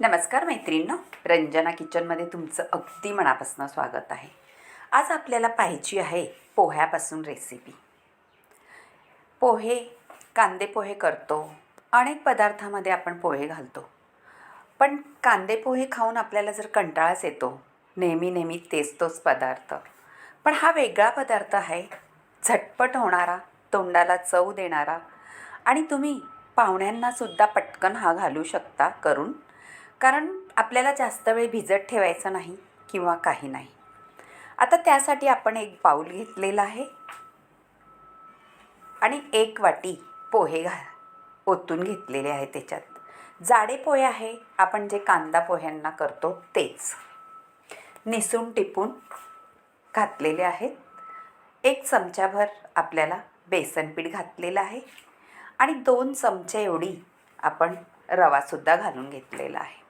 नमस्कार मैत्रिणींनो. रंजना किचनमध्ये तुमचं अगदी मनापासून स्वागत आहे. आज आपल्याला पाहायची आहे पोह्यापासून रेसिपी पोहे कांदे पोहे करतो. अनेक पदार्थामध्ये आपण पोहे घालतो. पण कांदे पोहे खाऊन आपल्याला जर कंटाळाच येतो नेहमी नेहमी तेच तोच पदार्थ. पण हा वेगळा पदार्थ आहे झटपट होणारा तोंडाला चव देणारा आणि तुम्ही पाहुण्यांनासुद्धा पटकन हा घालू शकता करून कारण आपल्याला जास्त वेळ भिजत ठेवायचं नाही किंवा काही नाही. आता त्यासाठी आपण एक बाऊल घेतलेला आहे. आणि एक वाटी पोहे घा ओतून घेतलेले आहे त्याच्यात. जाडे पोहे आहे आपण जे कांदा पोह्यांना करतो तेच. निसून टिपून घातलेले आहेत. एक चमचाभर आपल्याला बेसनपीठ घातलेलं आहे. आणि दोन चमचे एवढी आपण रवासुद्धा घालून घेतलेला आहे.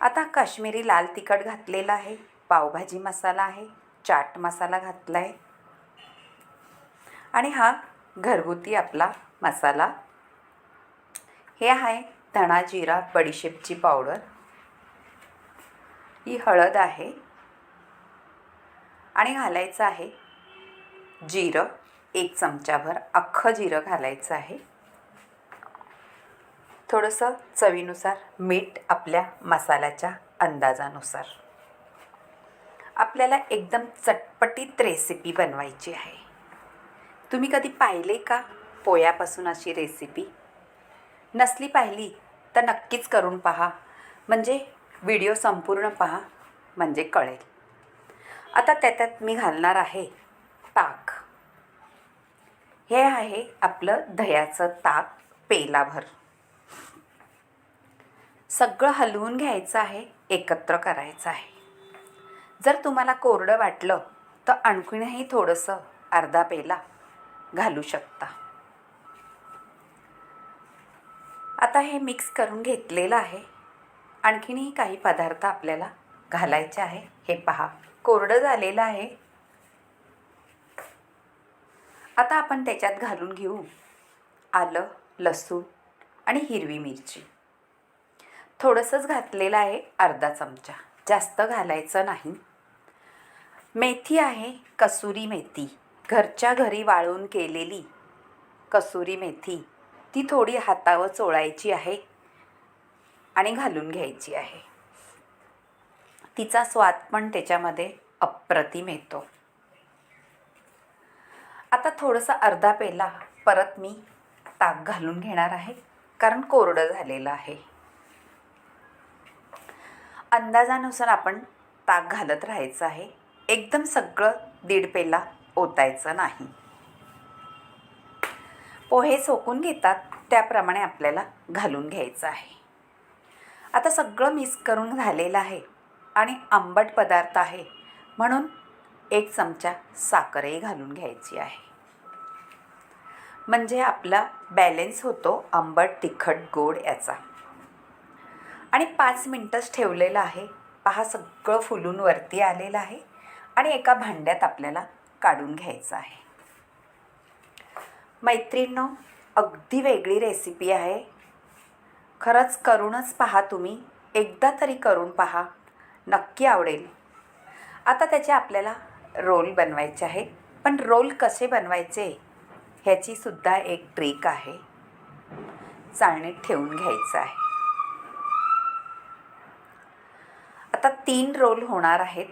आता काश्मीरी लाल तिखट घातलेलं आहे पावभाजी मसाला आहे चाट मसाला घातला आहे आणि हा घरगुती आपला मसाला. हे आहे धणा जिरा बडीशेपची पावडर. ही हळद आहे. आणि घालायचं आहे जिरं एक चमचाभर अख्खं जिरं घालायचं आहे. थोडंसं चवीनुसार मीठ आपल्या मसाल्याच्या अंदाजानुसार. आपल्याला एकदम चटपटीत रेसिपी बनवायची आहे. तुम्ही कधी पाहिले का पोयापासून अशी रेसिपी नसली पाहिली तर नक्कीच करून पहा. म्हणजे व्हिडिओ संपूर्ण पहा म्हणजे कळेल. आता त्याच्यात मी घालणार आहे ताक. हे आहे आपलं दह्याचं ताक पेलाभर. सगळं हलवून घ्यायचं आहे एकत्र करायचं आहे. जर तुम्हाला कोरडं वाटलं तर आणखीनही थोडंसं अर्धा पेला घालू शकता. आता हे मिक्स करून घेतलेलं आहे. आणखीनही काही पदार्थ आपल्याला घालायचे आहे. हे पहा कोरडं झालेलं आहे. आता आपण त्याच्यात घालून घेऊ आलं लसूण आणि हिरवी मिरची. थोडंसंच घातलेलं आहे अर्धा चमचा. जास्त घालायचं नाही. मेथी आहे कसुरी मेथी. घरच्या घरी वाळून केलेली कसुरी मेथी ती थोडी हातावर चोळायची आहे आणि घालून घ्यायची आहे. तिचा स्वाद पण त्याच्यामध्ये अप्रतिम येतो. आता थोडंसं अर्धा पेला परत मी ताक घालून घेणार आहे कारण कोरडं झालेलं आहे. अंदाजानुसार आपण ताक घालत राहायचं आहे. एकदम सगळं दीड पेला ओतायचं नाही. पोहे सोकून घेतात त्याप्रमाणे आपल्याला घालून घ्यायचं आहे. आता सगळं मिक्स करून झालेलं आहे आणि आंबट पदार्थ आहे म्हणून एक चमचा साखरही घालून घ्यायची आहे. म्हणजे आपला बॅलेन्स होतो आंबट तिखट गोड याचा. आणि पाच मिनटंच ठेवलेलं आहे. पहा सगळं फुलून वरती आलेलं आहे आणि एका भांड्यात आपल्याला काढून घ्यायचं आहे. मैत्रिणींनो अगदी वेगळी रेसिपी आहे. खरंच करूनच पहा तुम्ही. एकदा तरी करून पहा. नक्की आवडेल. आता त्याचे आपल्याला रोल बनवायचे आहेत. पण रोल कसे बनवायचे ह्याची सुद्धा एक ट्रिक आहे. चाळणीत ठेवून घ्यायचं आहे. आता तीन रोल होणार आहेत.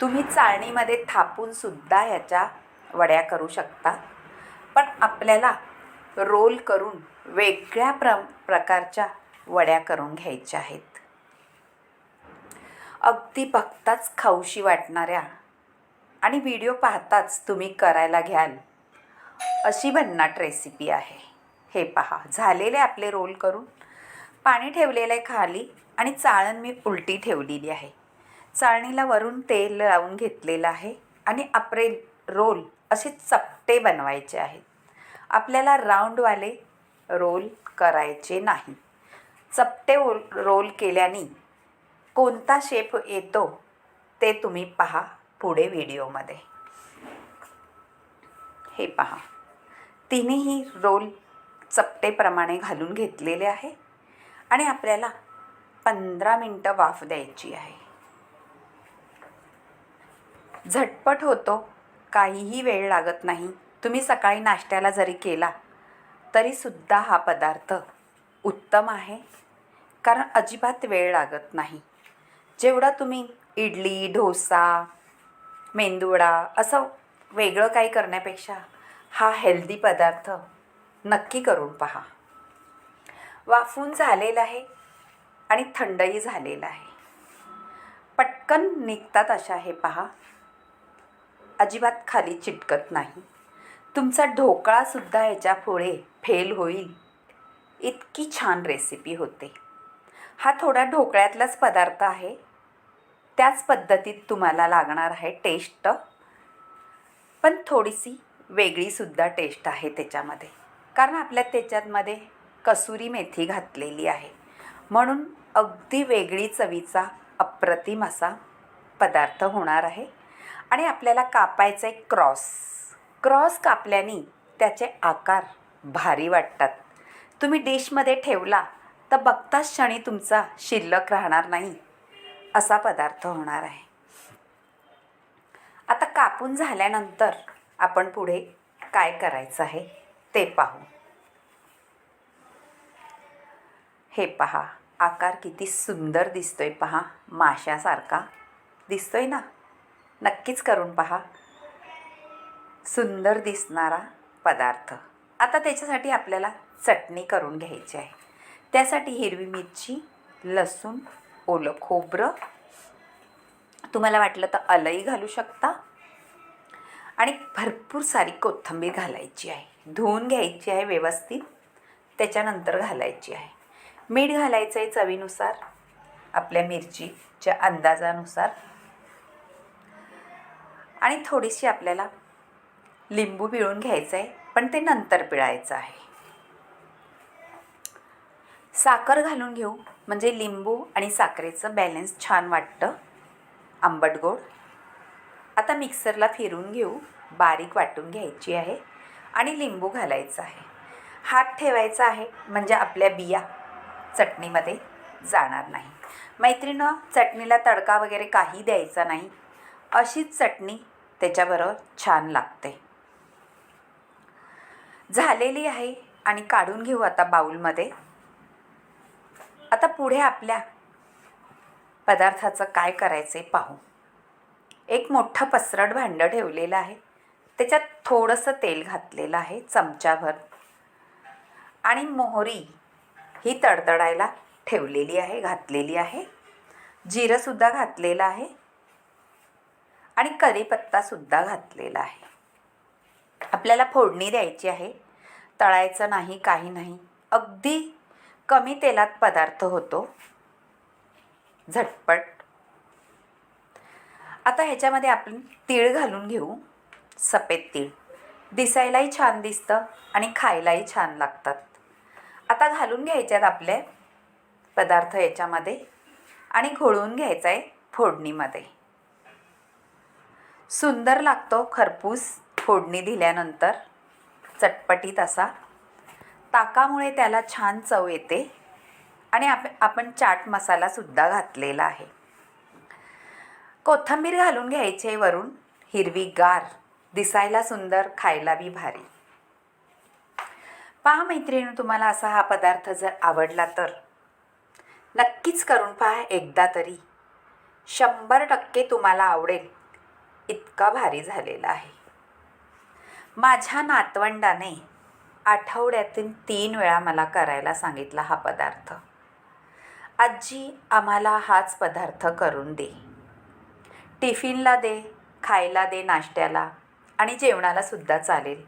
तुम्ही चाळणीमध्ये थापूनसुद्धा ह्याच्या वड्या करू शकता. पण आपल्याला रोल करून वेगळ्या प्र प्रकारच्या वड्या करून घ्यायच्या आहेत. अगदी बघताच खाऊशी वाटणाऱ्या आणि व्हिडिओ पाहताच तुम्ही करायला घ्याल अशी भन्नाट रेसिपी आहे. हे पहा झालेले आपले रोल करून पाणी ठेवलेलं आहे खाली आणि चाळण मी उलटी ठेवलेली आहे. चाळणीला वरून तेल लावून घेतलेलं आहे आणि आपले रोल असे चपटे बनवायचे आहेत. आपल्याला राऊंडवाले रोल करायचे नाही. चपटे ओल रोल केल्याने कोणता शेप येतो ते तुम्ही पहा पुढे व्हिडिओमध्ये. हे पहा. तिन्ही रोल चपटेप्रमाणे घालून घेतलेले आहे आणि आपल्याला पंधरा मिनटं वाफ द्यायची आहे. झटपट होतो. काहीही वेळ लागत नाही. तुम्ही सकाळी नाश्त्याला जरी केला तरीसुद्धा हा पदार्थ उत्तम आहे. कारण अजिबात वेळ लागत नाही. जेवढा तुम्ही इडली डोसा मेंदूवडा असं वेगळं काही करण्यापेक्षा हा हेल्दी पदार्थ नक्की करून पहा. वाफून झालेला आहे आणि थंडही झालेला आहे. पटकन निघतात अशा हे पहा. अजिबात खाली चिटकत नाही. तुमचा ढोकळासुद्धा याच्यापुढे फेल होईल. इतकी छान रेसिपी होते. हा थोडा ढोकळ्यातलाच पदार्थ आहे. त्याच पद्धतीत तुम्हाला लागणार आहे टेस्ट पण थोडीशी वेगळीसुद्धा टेस्ट आहे त्याच्यामध्ये. कारण आपल्या त्याच्यामध्ये कसुरी मेथी घातलेली आहे. म्हणून अगदी वेगळी चवीचा अप्रतिम असा पदार्थ होणार आहे. आणि आपल्याला कापायचं आहे क्रॉस. क्रॉस कापल्याने त्याचे आकार भारी वाटतात. तुम्ही डिशमध्ये ठेवला तर बघताच क्षणी तुमचा शिल्लक राहणार नाही. असा पदार्थ होणार आहे. आता कापून झाल्यानंतर आपण पुढे काय करायचं आहे ते पाहू. हे पहा आकार किती सुंदर दिसतोय पहा माशासारखा दिसतोय ना? नक्कीच करून पहा. सुंदर दिसणारा पदार्थ. आता त्याच्यासाठी आपल्याला चटणी करून घ्यायची आहे. त्यासाठी हिरवी मिरची लसूण ओलं खोबरं. तुम्हाला वाटलं तर अलई घालू शकता. आणि भरपूर सारी कोथिंबीर घालायची आहे. धुवून घ्यायची आहे व्यवस्थित. त्याच्यानंतर घालायची आहे. मीठ घालायचं आहे चवीनुसार. आपल्या मिरचीच्या अंदाजानुसार. आणि थोडीशी आपल्याला लिंबू पिळून घ्यायचं आहे पण ते नंतर पिळायचं आहे. साखर घालून घेऊ म्हणजे लिंबू आणि साखरेचं बॅलन्स छान वाटतं. आंबट गोड. आता मिक्सरला फिरून घेऊ बारीक वाटून घ्यायची आहे आणि लिंबू घालायचं आहे. हात ठेवायचा आहे म्हणजे आपल्या बिया चटणीमध्ये जाणार नाही. मैत्रिणं चटणीला तडका वगैरे काही द्यायचा नाही अशीच चटणी त्याच्याबरोबर छान लागते. झालेली आहे आणि काढून घेऊ आता बाऊलमध्ये आता पुढे आपल्या पदार्थाचं काय करायचं आहे पाहू. एक मोठं पसरट भांडं ठेवलेलं आहे. त्याच्यात थोडंसं तेल घातलेलं आहे चमचाभर. आणि मोहरी ही तडतडायला ठेवलेली आहे घातलेली आहे. जिरंसुद्धा घातलेलं आहे. आणि कढीपत्तासुद्धा घातलेला आहे. आपल्याला फोडणी द्यायची आहे. तळायचं नाही काही नाही. अगदी कमी तेलात पदार्थ होतो. झटपट. आता ह्याच्यामध्ये आपण तीळ घालून घेऊ. सफेद तीळ. दिसायलाही छान दिसतं आणि खायलाही छान लागतात. आता घालून घ्यायच्यात आपले पदार्थ याच्यामध्ये आणि घोळून घ्यायचं आहे फोडणीमध्ये. सुंदर लागतो खरपूस फोडणी दिल्यानंतर. चटपटीत असा. ताकामुळे त्याला छान चव येते आणि आप आपण चाट मसालासुद्धा घातलेला आहे. कोथिंबीर घालून घ्यायचे वरून. हिरवी गार दिसायला सुंदर खायला बी भारी. पहा मैत्रिणी तुम्हाला असा हा पदार्थ जर आवडला तर. नक्कीच करून पहा एकदा तरी. शंभर टक्के तुम्हाला आवडेल. इतका भारी झालेला आहे. माझ्या नातवंडाने आठवड्यातून तीन वेळा मला करायला सांगितला हा पदार्थ. आजी आम्हाला हाच पदार्थ करून दे. टिफिनला दे खायला दे नाश्त्याला आणि जेवणाला सुद्धा चालेल.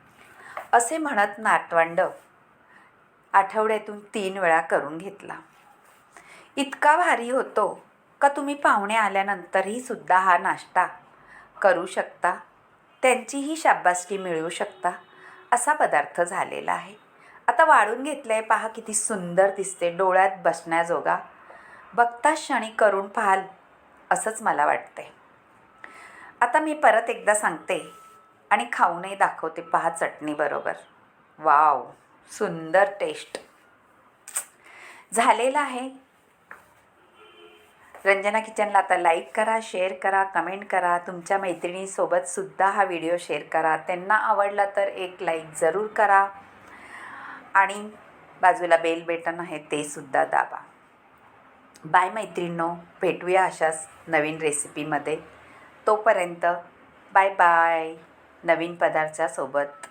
असे म्हणत नातवंड आठवड्यातून तीन वेळा करून घेतला. इतका भारी होतो का तुम्ही पाहुणे आल्यानंतरही सुद्धा हा नाश्ता करू शकता. त्यांचीही शाबासकी मिळवू शकता. असा पदार्थ झालेला आहे. आता वाढून घेतलं आहे पहा किती सुंदर दिसते डोळ्यात बसण्याजोगा. बघता क्षणी करून पाहाल असंच मला वाटते आता मी परत एकदा सांगते आणि खाऊनही दाखवते पहा चटणीबरोबर वाव सुंदर टेस्ट झालेला आहे. रंजना किचनला आता लाईक करा शेअर करा कमेंट करा. तुमच्या मैत्रिणीसोबतसुद्धा हा व्हिडिओ शेअर करा. त्यांना आवडला तर एक लाईक जरूर करा. आणि बाजूला बेल बटन आहे ते सुद्धा दाबा. बाय मैत्रिणींनो. भेटूया अशाच नवीन रेसिपीमध्ये तोपर्यंत बाय बाय नवीन पदार्थासोबत.